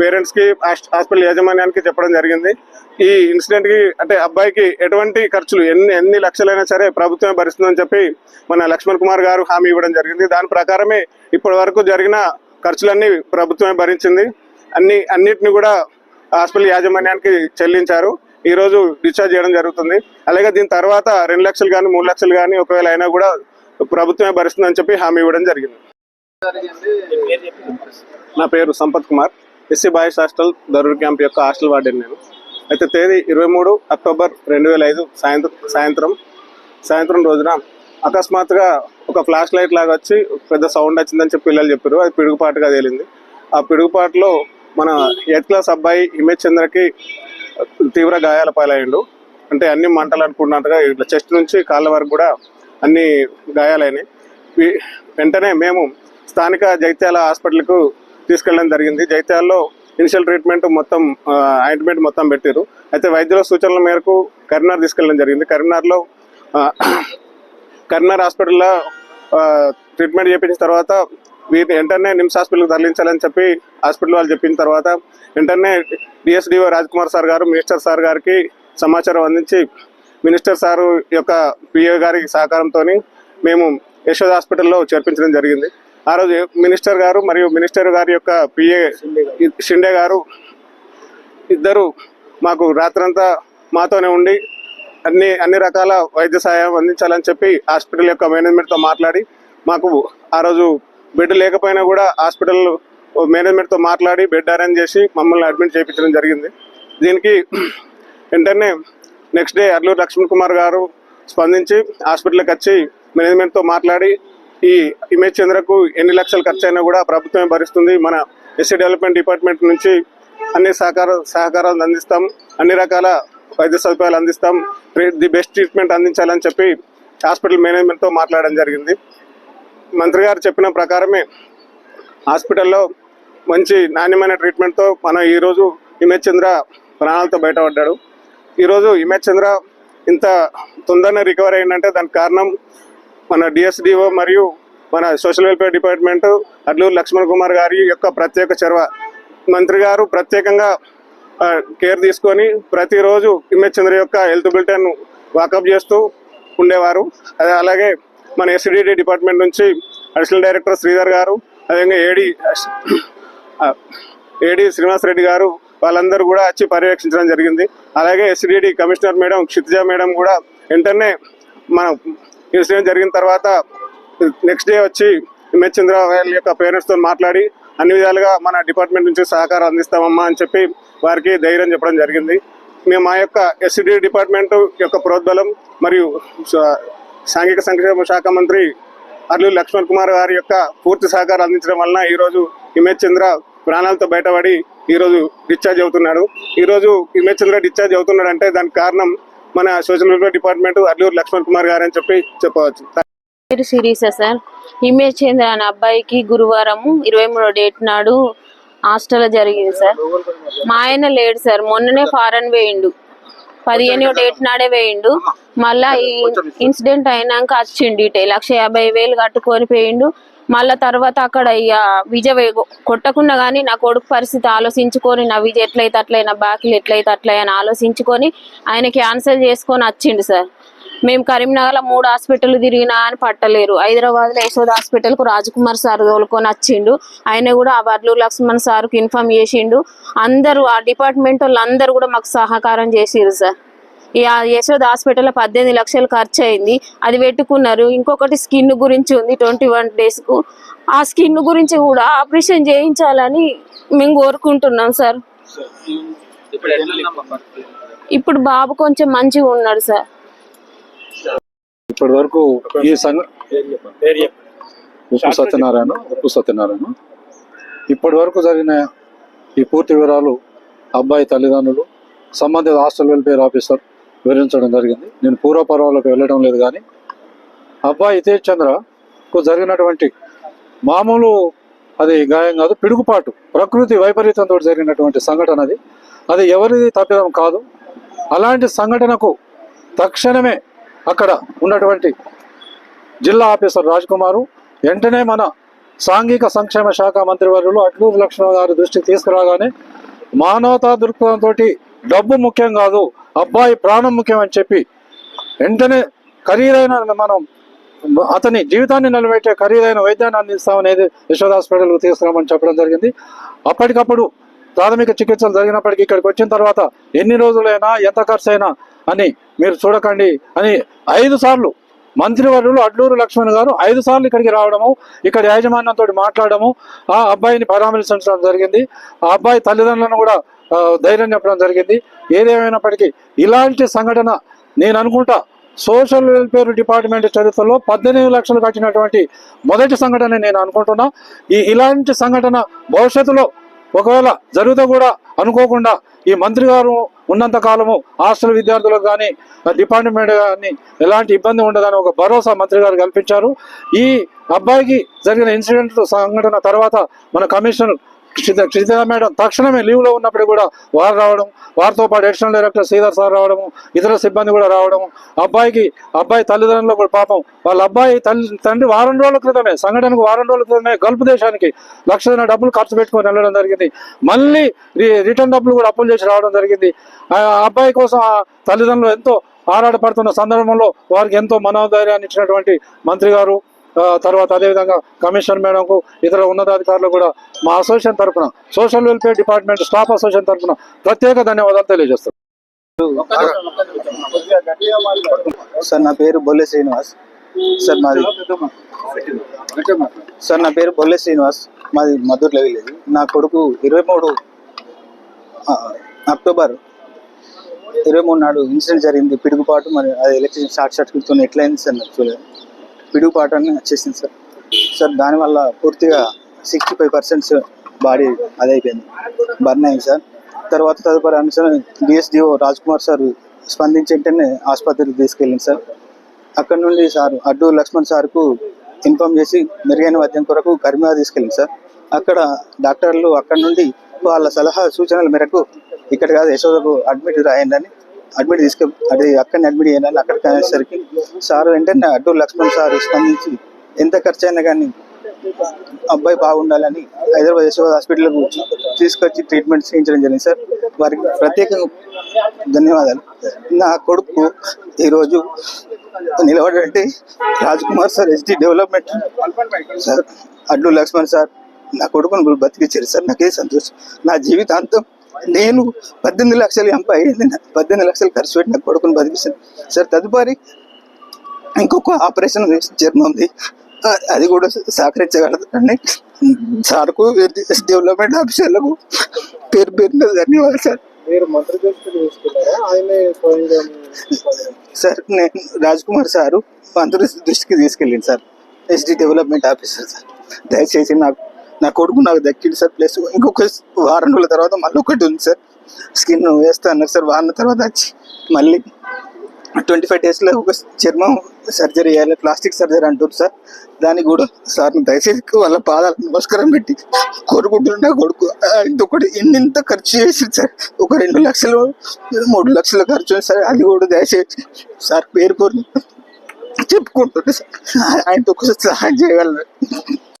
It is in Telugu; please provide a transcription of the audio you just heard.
పేరెంట్స్కి హాస్- హాస్పిటల్ యాజమాన్యానికి చెప్పడం జరిగింది. ఈ ఇన్సిడెంట్కి అంటే అబ్బాయికి ఎటువంటి ఖర్చులు ఎన్ని ఎన్ని లక్షలైనా సరే ప్రభుత్వమే భరిస్తుందని చెప్పి మన లక్ష్మణ్ కుమార్ గారు హామీ ఇవ్వడం జరిగింది. దాని ప్రకారమే ఇప్పటి వరకు జరిగిన ఖర్చులన్నీ ప్రభుత్వమే భరించింది. అన్ని అన్నిటిని కూడా హాస్పిటల్ యాజమాన్యానికి చెల్లించారు. ఈ రోజు డిశ్చార్జ్ చేయడం జరుగుతుంది. అలాగే దీని తర్వాత రెండు లక్షలు కానీ మూడు లక్షలు కానీ ఒకవేళ అయినా కూడా ప్రభుత్వమే భరిస్తుందని చెప్పి హామీ ఇవ్వడం జరిగింది. నా పేరు Sampath Kumar. SC boys hostel Darur camp యొక్క హాస్టల్ వార్డెన్ నేను. అయితే తేదీ ఇరవై మూడు అక్టోబర్ రెండు వేల ఐదు సాయంత్రం సాయంత్రం. సాయంత్రం రోజున అకస్మాత్తుగా ఒక ఫ్లాష్ లైట్ లాగా వచ్చి పెద్ద సౌండ్ వచ్చిందని చెప్పి పిల్లలు చెప్పారు. అది పిడుగుపాటుగా తేలింది. ఆ పిడుగుపాటులో మన ఎయిత్ క్లాస్ అబ్బాయి హిమేష్ చంద్రకి తీవ్ర గాయాల పాలయ్యిండు. అంటే అన్ని మంటలు అనుకున్నట్టుగా ఇట్లా చెస్ట్ నుంచి కాళ్ళ వరకు కూడా అన్ని గాయాలైనాయి. వెంటనే మేము స్థానిక జైత్యాల హాస్పిటల్కు తీసుకెళ్ళడం జరిగింది. జైత్యాల్లో ఇనిషియల్ ట్రీట్మెంట్ మొత్తం ఆయింట్మెంట్ మొత్తం పెట్టారు అయితే వైద్యుల సూచనల మేరకు కరీంనగర్ తీసుకెళ్ళడం జరిగింది. కరీంనగర్లో కరీంనగర్ హాస్పిటల్లో ట్రీట్మెంట్ చేయించిన తర్వాత వీరిని వెంటనే నిమ్స్ హాస్పిటల్కి తరలించాలని చెప్పి హాస్పిటల్ వాళ్ళు చెప్పిన తర్వాత వెంటనే DSDO Kumar sir garu minister sir గారికి సమాచారం అందించి మినిస్టర్ సారు యొక్క పిఏ గారి సహకారంతో మేము యశోద హాస్పిటల్లో చేర్పించడం జరిగింది. ఆ రోజు మినిస్టర్ గారు మరియు మినిస్టర్ గారి యొక్క పిఏ షిండే గారు ఇద్దరు మాకు రాత్రంతా మాతోనే ఉండి అన్ని అన్ని రకాల వైద్య సహాయం అందించాలని చెప్పి హాస్పిటల్ యొక్క మేనేజ్మెంట్తో మాట్లాడి మాకు ఆ రోజు బెడ్ లేకపోయినా కూడా హాస్పిటల్ మేనేజ్మెంట్తో మాట్లాడి బెడ్ అరేంజ్ చేసి మమ్మల్ని అడ్మిట్ చేయించడం జరిగింది. దీనికి వెంటనే నెక్స్ట్ డే అర్లూరు లక్ష్మణ్ కుమార్ గారు స్పందించి హాస్పిటల్కి వచ్చి మేనేజ్మెంట్తో మాట్లాడి ఈ ఇమేజ్ చంద్రకు ఎన్ని లక్షలు ఖర్చు అయినా కూడా ప్రభుత్వమే భరిస్తుంది. మన ఎస్సీ డెవలప్మెంట్ డిపార్ట్మెంట్ నుంచి అన్ని సహకార సహకారాలు అందిస్తాం. అన్ని రకాల వైద్య సదుపాయాలు అందిస్తాం. ది బెస్ట్ ట్రీట్మెంట్ అందించాలని చెప్పి హాస్పిటల్ మేనేజ్మెంట్తో మాట్లాడడం జరిగింది. మంత్రి గారు చెప్పిన ప్రకారమే హాస్పిటల్లో మంచి నాణ్యమైన ట్రీట్మెంట్తో మనం ఈరోజు ఇమేజ్ చంద్ర ప్రాణాలతో బయటపడ్డాడు. ఈరోజు ఇమేజ్ చంద్ర ఇంత తొందరగా రికవర్ అయిందంటే దానికి కారణం మన డిఎస్డిఓ మరియు మన social welfare department Adluri Laxman Kumar గారి యొక్క ప్రత్యేక చొరవ. మంత్రి గారు ప్రత్యేకంగా కేర్ తీసుకొని ప్రతిరోజు ఇమేజ్ యొక్క హెల్త్ బులెటిన్ వాకప్ చేస్తూ ఉండేవారు. అదే అలాగే మన ఎస్డిడి డిపార్ట్మెంట్ నుంచి అడిషనల్ డైరెక్టర్ శ్రీధర్ గారు అదేవిధంగా ఏడి ఏడి శ్రీనివాస్ రెడ్డి గారు వాళ్ళందరూ కూడా వచ్చి పర్యవేక్షించడం జరిగింది. అలాగే SDD commissioner madam Kshitija madam కూడా వెంటనే మన ఇన్సిడెంట్ జరిగిన తర్వాత నెక్స్ట్ డే వచ్చి ఇమేజ్ చంద్ర వాళ్ళ యొక్క పేరెంట్స్తో మాట్లాడి అన్ని విధాలుగా మన డిపార్ట్మెంట్ నుంచి సహకారం అందిస్తామమ్మా అని చెప్పి వారికి ధైర్యం చెప్పడం జరిగింది. మేము మా యొక్క ఎస్సిడి డిపార్ట్మెంట్ యొక్క ప్రోద్బలం మరియు సాంఘిక సంక్షేమ శాఖ మంత్రి అల్లు లక్ష్మణ్ కుమార్ గారి యొక్క పూర్తి సహకారం అందించడం వలన ఈరోజు హిమేష్ చంద్ర ప్రాణాలతో బయటపడి ఈరోజు డిశ్చార్జ్ అవుతున్నాడు. ఈరోజు హిమేష్ చంద్ర డిశ్చార్జ్ అవుతున్నాడు అంటే దానికి కారణం మన social welfare department Adluri Laxman Kumar garu అని చెప్పి చెప్పవచ్చు. పేరు సిరీసా సార్. ఇమేజ్ చంద్ర అనే అబ్బాయికి గురువారం ఇరవై మూడో డేట్ నాడు హాస్టల్ జరిగింది సార్. మా ఆయన లేడు సార్. మొన్ననే ఫారెన్ వేయిండు. పదిహేను డేట్ నాడే వేయిండు. మళ్ళా ఈ ఇన్సిడెంట్ అయినాక వచ్చిండు ఇటే. లక్ష యాభై వేలు కట్టుకొని పోయిండు. మళ్ళా తర్వాత అక్కడ ఇక విజయ్ కొట్టకుండా కానీ నా కొడుకు పరిస్థితి ఆలోచించుకొని నా విజయ్ ఎట్లయితే అట్లయి నా బాకీలు ఎట్లయితే అట్లయి అని ఆలోచించుకొని ఆయన క్యాన్సిల్ చేసుకొని వచ్చిండు సార్. మేము కరీంనగర్లో మూడు హాస్పిటల్ తిరిగినా అని పట్టలేరు. హైదరాబాద్లో యశోద్ యశోద హాస్పిటల్ రాజకుమార్ సార్ తోలుకొని వచ్చిండు. ఆయన కూడా ఆ Adluri Laxman sir inform inform చేసిండు. అందరూ ఆ డిపార్ట్మెంట్ వాళ్ళు అందరూ కూడా మాకు సహకారం చేసిరు సార్. యశోద హాస్పిటల్లో పద్దెనిమిది లక్షలు ఖర్చు అయింది అది పెట్టుకున్నారు. ఇంకొకటి స్కిన్ గురించి ఉంది ట్వంటీ వన్ డేస్కు ఆ స్కిన్ గురించి కూడా ఆపరేషన్ చేయించాలని మేము కోరుకుంటున్నాం సార్. ఇప్పుడు బాబు కొంచెం మంచిగా ఉన్నాడు సార్. ఇప్పటి వరకు ఈ సంఘ ఉప్పు సత్యనారాయణ ఉప్పు సత్యనారాయణ. ఇప్పటి వరకు జరిగిన ఈ పూర్తి వివరాలు అబ్బాయి తల్లిదండ్రులు సంబంధిత హాస్టల్ వెల్ఫేర్ ఆఫీసర్ వివరించడం జరిగింది. నేను పూర్వపర్వాలకు వెళ్ళడం లేదు కానీ అబ్బాయి హితేష్ చంద్రకు జరిగినటువంటి మామూలు అది గాయం కాదు పిడుగుపాటు ప్రకృతి వైపరీతంతో జరిగినటువంటి సంఘటన అది. అది ఎవరిది తప్పిదం కాదు. అలాంటి సంఘటనకు తక్షణమే అక్కడ ఉన్నటువంటి జిల్లా ఆఫీసర్ రాజ్ కుమారు వెంటనే మన సాంఘిక సంక్షేమ శాఖ మంత్రివర్యులు అట్లూరు లక్ష్మణ్ గారి దృష్టికి తీసుకురాగానే మానవతా దృక్పథంతో డబ్బు ముఖ్యం కాదు అబ్బాయి ప్రాణం ముఖ్యం అని చెప్పి వెంటనే ఖరీదైన మనం అతని జీవితాన్ని నిలబెట్టే ఖరీదైన వైద్యాన్ని అందిస్తామనేది యశోద హాస్పిటల్కు తీసుకురామని చెప్పడం జరిగింది. అప్పటికప్పుడు ప్రాథమిక చికిత్సలు జరిగినప్పటికీ ఇక్కడికి వచ్చిన తర్వాత ఎన్ని రోజులైనా ఎంత ఖర్చు అయినా అని మీరు చూడకండి అని ఐదు సార్లు మంత్రివర్యులు అడ్లూరు లక్ష్మణ్ గారు ఐదు సార్లు ఇక్కడికి రావడము ఇక్కడ యాజమాన్యంతో మాట్లాడము ఆ అబ్బాయిని పరామర్శించడం జరిగింది. ఆ అబ్బాయి తల్లిదండ్రులను కూడా ధైర్యం చెప్పడం జరిగింది. ఏదేమైనప్పటికీ ఇలాంటి సంఘటన నేను అనుకుంటా సోషల్ వెల్ఫేర్ డిపార్ట్మెంట్ చరిత్రలో పద్దెనిమిది లక్షలు కట్టినటువంటి మొదటి సంఘటన నేను అనుకుంటున్నా. ఈ ఇలాంటి సంఘటన భవిష్యత్తులో ఒకవేళ జరుగుతూ కూడా అనుకోకుండా ఈ మంత్రి గారు ఉన్నంత కాలము హాస్టల్ విద్యార్థులకు కానీ డిపార్ట్మెంట్ కానీ ఎలాంటి ఇబ్బంది ఉండదని ఒక భరోసా మంత్రి గారు కల్పించారు. ఈ అబ్బాయికి జరిగిన ఇన్సిడెంట్ సంఘటన తర్వాత మన కమిషనర్ క్షిత క్షిత మేడం తక్షణమే లీవ్లో ఉన్నప్పుడు కూడా వారు రావడం వారితో పాటు అడిషనల్ డైరెక్టర్ శ్రీధర్ సార్ రావడము ఇతర సిబ్బంది కూడా రావడం అబ్బాయికి అబ్బాయి తల్లిదండ్రులు కూడా పాపం. వాళ్ళ అబ్బాయి తల్లి తండ్రి వారం రోజుల క్రితమే సంఘటనకు వారం రోజుల క్రితమే గల్ఫ్ దేశానికి లక్షల డబ్బులు ఖర్చు పెట్టుకొని వెళ్ళడం జరిగింది. మళ్ళీ రిటర్న్ డబ్బులు కూడా అప్పులు చేసి రావడం జరిగింది. ఆ అబ్బాయి కోసం ఆ తల్లిదండ్రులు ఎంతో ఆరాటపడుతున్న సందర్భంలో వారికి ఎంతో మనోధైర్యాన్ని ఇచ్చినటువంటి మంత్రి గారు తర్వాత అదేవిధంగా కమిషనర్ మేడంకు ఇతర ఉన్నతాధికారులు కూడా మా అసోసియేషన్ తరఫున social welfare department staff association తరఫున ప్రత్యేక ధన్యవాదాలు తెలియజేస్తాం సార్ నా పేరు బొల్లె శ్రీనివాస్. సార్ మాది సార్ నా పేరు బొల్లె శ్రీనివాస్. మాది మధుర్లో విలేజ్ నా కొడుకు ఇరవై మూడు అక్టోబర్ ఇరవై మూడు నాడు ఇన్సిడెంట్ జరిగింది. పిడుగుపాటు మరి అది ఎలక్ట్రిసిటీ షార్ట్ సర్క్యూట్తో ఎట్లయింది సార్ నాకు చూడలేదు. పిడుగుపాటు అని వచ్చేసింది సార్. సార్ దానివల్ల పూర్తిగా సిక్స్టీ ఫైవ్ పర్సెంట్స్ బాడీ అదైపోయింది బర్న్ అయింది సార్. తర్వాత తదుపరి అనుసరణ డిఎస్డిఓ రాజ్ కుమార్ సార్ స్పందించి వెంటనే ఆసుపత్రికి తీసుకెళ్ళింది సార్. అక్కడ నుండి సార్ అడ్డు లక్ష్మణ్ సార్కు ఇన్ఫామ్ చేసి మెరుగైన వైద్యం కొరకు కరీంనగర్ తీసుకెళ్ళింది సార్. అక్కడ డాక్టర్లు అక్కడ నుండి వాళ్ళ సలహా సూచనల మేరకు ఇక్కడ కాదు యశోదకు అడ్మిట్ రాయండి అని అడ్మిట్ తీసుకు అది అక్కడిని అడ్మిట్ చేయాలని అక్కడికి అనేసరికి సార్ వెంటనే అడ్డు లక్ష్మణ్ సార్ స్పందించి ఎంత ఖర్చు అయినా కానీ అబ్బాయి బాగుండాలని హైదరాబాద్ యశోద హాస్పిటల్కు తీసుకొచ్చి ట్రీట్మెంట్ చేయించడం జరిగింది సార్. వారికి ప్రత్యేకంగా ధన్యవాదాలు. నా కొడుకు ఈరోజు నిలబడంటే Raj Kumar sir ST development sir Adluri Laxman sir నా కొడుకును బతికిచ్చారు సార్. నాకే సంతోషం. నా జీవితాంతం నేను పద్దెనిమిది లక్షలు అబ్బాయి పద్దెనిమిది లక్షలు ఖర్చు పెట్టి నా కొడుకును బతికిస్తాను. సార్ తదుపరి ఇంకొక ఆపరేషన్ చర్మం ఉంది. అది కూడా సహకరించగలదండి సార్కు డెవలప్మెంట్ ఆఫీసర్లకు పేరు పేరున ధన్యవాదాలు సార్. మీరు మంత్రి సార్ నేను రాజ్ కుమార్ సారు మంత్రి దృష్టికి తీసుకెళ్ళింది sir. SD development officer sir. దయచేసి నాకు నా కొడుకు నాకు దక్కింది సార్. ప్లస్ ఇంకొక వారం రోజుల తర్వాత మళ్ళీ ఒకటి ఉంది సార్. స్కిన్ వేస్తా అన్నారు సార్. వారం తర్వాత వచ్చి మళ్ళీ ట్వంటీ ఫైవ్ డేస్లో ఒక చర్మం సర్జరీ చేయాలి ప్లాస్టిక్ సర్జరీ అంటారు సార్. దానికి కూడా సార్ దయచేసి వాళ్ళ పాదాలు నమస్కారం పెట్టి కోరుకుంటున్నా కొడుకు. ఇంతొకటి ఇంకొకటి ఇంత ఖర్చు చేసి సార్? ఒక రెండు లక్షలు మూడు లక్షలు ఖర్చు ఉంది సార్. అది కూడా దయచేసి సార్ పేరు కోరి చెప్పుకుంటుంటే సార్. ఆయనతో ఒకసారి సహాయం చేయగలరు?